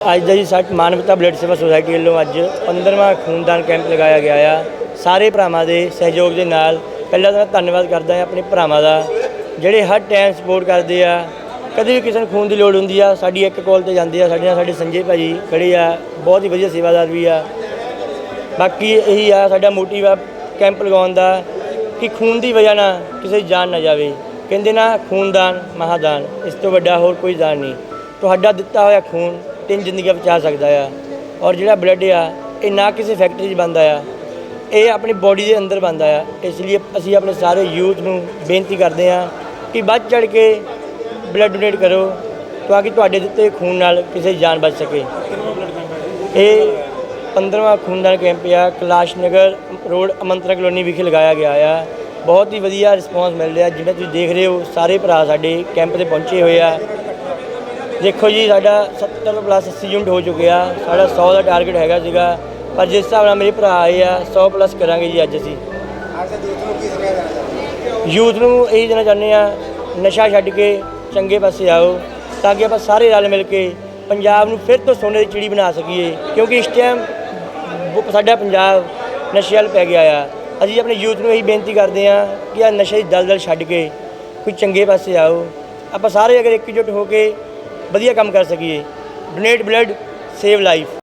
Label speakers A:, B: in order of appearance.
A: ਅੱਜ ਦਾ ਜੀ ਸਾਡ ਮਾਨਵਤਾ ਬਲੱਡ ਸੇਵਾ ਸੁਸਾਇਟੀ ਵੱਲੋਂ ਅੱਜ 15ਵਾਂ ਖੂਨਦਾਨ ਕੈਂਪ ਲਗਾਇਆ ਗਿਆ ਆ। ਸਾਰੇ ਭਰਾਵਾਂ ਦੇ ਸਹਿਯੋਗ ਦੇ ਨਾਲ ਪਹਿਲਾਂ ਤਾਂ ਮੈਂ ਧੰਨਵਾਦ ਕਰਦਾ ਹਾਂ ਆਪਣੇ ਭਰਾਵਾਂ ਦਾ, ਜਿਹੜੇ ਹਰ ਟਾਈਮ ਸਪੋਰਟ ਕਰਦੇ ਆ। ਕਦੇ ਵੀ ਕਿਸੇ ਨੂੰ ਖੂਨ ਦੀ ਲੋੜ ਹੁੰਦੀ ਆ, ਸਾਡੀ ਇੱਕ ਕਾਲ ਤੇ ਜਾਂਦੇ ਆ, ਸਾਡੇ ਨਾਲ ਸਾਡੇ ਸੰਜੇ ਭਾਜੀ ਖੜੇ ਆ, ਬਹੁਤ ਹੀ ਵਧੀਆ ਸੇਵਾਦਾਰ ਵੀ ਆ। ਬਾਕੀ ਇਹੀ ਆ, ਸਾਡਾ ਮੋਟਿਵ ਆ ਕੈਂਪ ਲਗਾਉਣ ਦਾ ਕਿ ਖੂਨ ਦੀ ਵਜ੍ਹਾ ਨਾਲ ਕਿਸੇ ਜਾਨ ਨਾ ਜਾਵੇ। ਕਹਿੰਦੇ ਨਾ ਖੂਨਦਾਨ ਮਹਾਦਾਨ, ਇਸ ਤੋਂ ਵੱਡਾ ਹੋਰ ਕੋਈ ਦਾਨ ਨਹੀਂ। ਤੁਹਾਡਾ ਦਿੱਤਾ ਹੋਇਆ ਖੂਨ ਤਿੰਨ ਜ਼ਿੰਦਗੀਆਂ ਬਚਾ ਸਕਦਾ ਆ। ਔਰ ਜਿਹੜਾ ਬਲੱਡ ਆ, ਇਹ ਨਾ ਕਿਸੇ ਫੈਕਟਰੀ 'ਚ ਬਣਦਾ ਆ। ਇਹ ਆਪਣੀ ਬੋਡੀ ਦੇ ਅੰਦਰ ਬਣਦਾ ਆ। ਇਸ ਲਈ ਅਸੀਂ ਆਪਣੇ ਸਾਰੇ ਯੂਥ ਨੂੰ ਬੇਨਤੀ ਕਰਦੇ ਆ ਕਿ ਵੱਧ ਚੜ ਕੇ ਬਲੱਡ ਡੋਨੇਟ ਕਰੋ ਤਾਂ ਕਿ ਤੁਹਾਡੇ ਦਿੱਤੇ ਖੂਨ ਨਾਲ ਕਿਸੇ ਦੀ ਜਾਨ ਬਚ ਸਕੇ। ਇਹ 15ਵਾਂ ਖੂਨਦਾਨ ਕੈਂਪ ਆ। ਕੈਲਾਸ਼ ਨਗਰ ਰੋਡ ਅਮੰਤਰਾ ਕਲੋਨੀ ਵਿਖੇ ਲਗਾਇਆ ਗਿਆ ਆ। ਬਹੁਤ ਹੀ ਵਧੀਆ ਰਿਸਪੌਂਸ ਮਿਲ ਰਿਹਾ। ਜਿਵੇਂ ਤੁਸੀਂ ਦੇਖ ਰਹੇ ਹੋ, ਸਾਰੇ ਭਰਾ ਸਾਡੇ ਕੈਂਪ ਤੇ ਪਹੁੰਚੇ ਹੋਏ ਆ। ਦੇਖੋ ਜੀ, ਸਾਡਾ 70 ਪਲੱਸ 80 ਯੂਨਿਟ ਹੋ ਚੁੱਕਿਆ ਸਾਡਾ 100 ਦਾ ਟਾਰਗੇਟ ਹੈਗਾ ਸੀਗਾ। ਪਰ ਜਿਸ ਹਿਸਾਬ ਨਾਲ ਮੇਰੇ ਭਰਾ ਆਏ ਆ 100 ਪਲੱਸ ਕਰਾਂਗੇ ਜੀ ਅੱਜ ਅਸੀਂ। ਯੂਥ ਨੂੰ ਇਹੀ ਦੇਣਾ ਚਾਹੁੰਦੇ ਆ, ਨਸ਼ਾ ਛੱਡ ਕੇ ਚੰਗੇ ਪਾਸੇ ਆਓ, ਤਾਂ ਕਿ ਆਪਾਂ ਸਾਰੇ ਰਲ ਮਿਲ ਕੇ ਪੰਜਾਬ ਨੂੰ ਫਿਰ ਤੋਂ ਸੋਨੇ ਦੀ ਚਿੜੀ ਬਣਾ ਸਕੀਏ। ਕਿਉਂਕਿ ਇਸ ਟਾਈਮ ਸਾਡਾ ਪੰਜਾਬ ਨਸ਼ੇ ਵੱਲ ਪੈ ਗਿਆ ਆ। ਅਸੀਂ ਆਪਣੇ ਯੂਥ ਨੂੰ ਇਹੀ ਬੇਨਤੀ ਕਰਦੇ ਆ ਕਿ ਆ ਨਸ਼ੇ ਦੀ ਦਲਦਲ ਛੱਡ ਕੇ ਕੋਈ ਚੰਗੇ ਪਾਸੇ ਆਓ। ਆਪਾਂ ਸਾਰੇ ਅਗਰ ਇਕਜੁੱਟ ਹੋ ਕੇ ਵਧੀਆ ਕੰਮ ਕਰ ਸਕੀਏ। Donate blood save life